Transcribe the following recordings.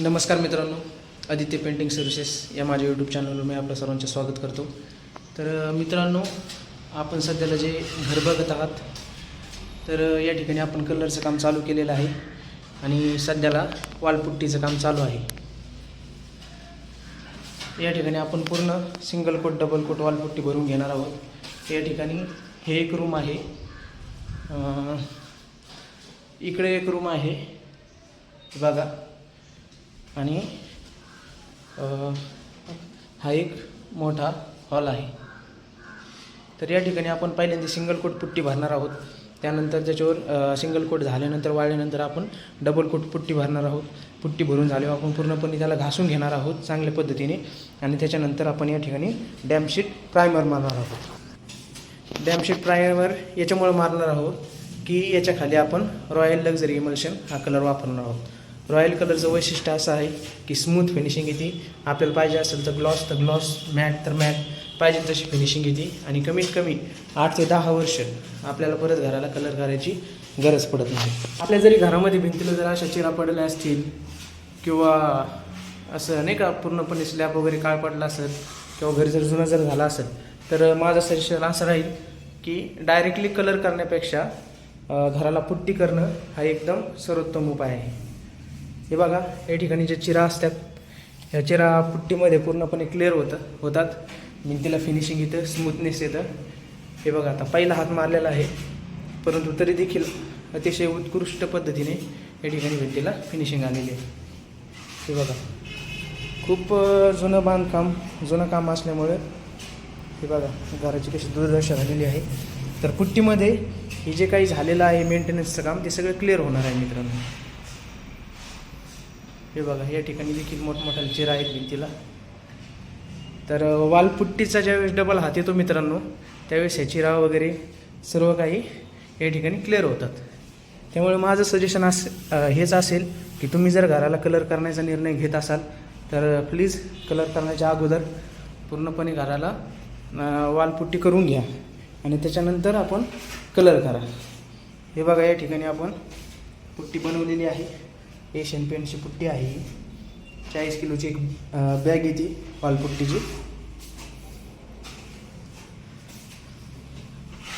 नमस्कार मित्रांनो Aditya painting services या माझ्या यूट्यूब चॅनलवर मी आपल्या सर्वांचे स्वागत करतो. तर मित्रांनो आपण सध्याला जे घर बघत आहात तर या ठिकाणी आपण कलरचं काम चालू केलेलं आहे आणि सध्याला वालपुट्टीचं काम चालू आहे. या ठिकाणी आपण पूर्ण single coat double coat wall putty भरून घेणार आहोत. या ठिकाणी हे एक रूम आहे. इकडे एक रूम आहे. बघा. आणि हा एक मोठा हॉल आहे. तर या ठिकाणी आपण पहिल्यांदा सिंगल कोट पुट्टी भरणार आहोत. त्यानंतर त्याच्यावर सिंगल कोट झाल्यानंतर वाळल्यानंतर आपण डबल कोट पुट्टी भरणार आहोत. पुट्टी भरून झाल्यावर आपण पूर्णपणे त्याला घासून घेणार आहोत चांगल्या पद्धतीने. आणि त्याच्यानंतर आपण या ठिकाणी डॅमशीट प्रायमर मारणार आहोत. डॅमशीट प्रायमर याच्यामुळे मारणार आहोत की याच्या खाली आपण रॉयल लक्झरी इमल्शन हा कलर वापरणार आहोत. रॉयल कलरचं वैशिष्ट्य असं आहे की स्मूथ फिनिशिंग येते. आपल्याला पाहिजे असेल तर ग्लॉस तर ग्लॉस मॅट तर मॅट पाहिजे तशी फिनिशिंग येते. आणि कमीत कमी आठ ते दहा वर्ष आपल्याला परत घराला कलर करायची गरज पडत नाही. आपल्या जरी घरामध्ये भिंतीला जर अशा चिरा पडल्या असतील किंवा असं नाही का पूर्णपणे स्लॅब वगैरे काळ पडला असेल किंवा घरी जर जुना जर झाला असेल तर माझं सजेशन असं राहील की डायरेक्टली कलर करण्यापेक्षा घराला पुट्टी करणं हा एकदम सर्वोत्तम उपाय आहे. हे बघा या ठिकाणी ज्या चिरा असतात या चिरा पुट्टीमध्ये पूर्णपणे क्लिअर होतं होतात. भिंतीला फिनिशिंग येतं स्मूथनेस येतं हे बघा आता पहिला हात मारलेला आहे. परंतु तरी देखील अतिशय उत्कृष्ट पद्धतीने या ठिकाणी भिंतीला फिनिशिंग आलेली आहे. हे बघा खूप जुनं बांधकाम जुनं काम असल्यामुळे हे बघा घराची कशी दुर्दशा झालेली आहे. तर पुट्टीमध्ये हे जे काही झालेलं आहे मेंटेनन्सचं काम ते सगळं क्लिअर होणार आहे मित्रांनो. हे बघा या ठिकाणी देखील मोठमोठ्या चिरा आहेत भिंतीला. तर वालपुट्टीचा ज्यावेळेस डबल हात येतो मित्रांनो त्यावेळेस ह्या चिरा वगैरे सर्व काही या ठिकाणी क्लिअर होतात. त्यामुळे माझं सजेशन अस हेच असेल की तुम्ही जर घराला कलर करण्याचा निर्णय घेत असाल तर प्लीज कलर करण्याच्या अगोदर पूर्णपणे घराला वालपुट्टी करून घ्या आणि त्याच्यानंतर आपण कलर करा. हे बघा या ठिकाणी आपण पुट्टी बनवलेली आहे. एशियन पेंटची पुट्टी आहे. चाळीस किलोची एक बॅग येते वालपुट्टीची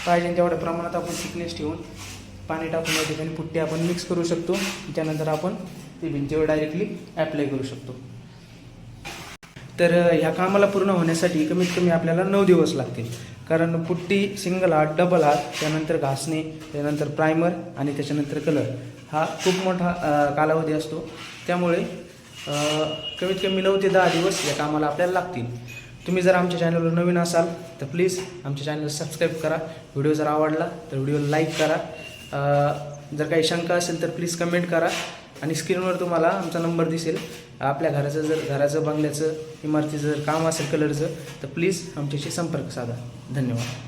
पाहिजे तेवढ्या प्रमाणात आपण थिकनेस ठेवून पाणी टाकून या ठिकाणी पुट्टी आपण मिक्स करू शकतो. त्यानंतर आपण ती भिंतीवर डायरेक्टली ॲप्लाय करू शकतो. तर ह्या कामाला पूर्ण होण्यासाठी कमीत कमी आपल्याला नऊ दिवस लागतील. कारण पुट्टी सिंगल हात डबल हात त्यानंतर घासणे त्यानंतर प्रायमर आणि त्याच्यानंतर कलर हा खूप मोठा कालावधी असतो. त्यामुळे कमीत कमी नऊ ते दहा दिवस या कामाला आपल्याला लागतील. तुम्ही जर आमच्या चॅनलवर नवीन असाल तर प्लीज आमच्या चॅनल सबस्क्राईब करा. व्हिडिओ जर आवडला तर व्हिडिओ लाईक करा. जर काही शंका असेल तर प्लीज कमेंट करा. आणि स्क्रीनवर तुम्हाला आमचा नंबर दिसेल. आपल्या घराचं जर घराचं बंगल्याचं इमारतीचं जर काम असेल कलरचं तर प्लीज आमच्याशी संपर्क साधा. धन्यवाद.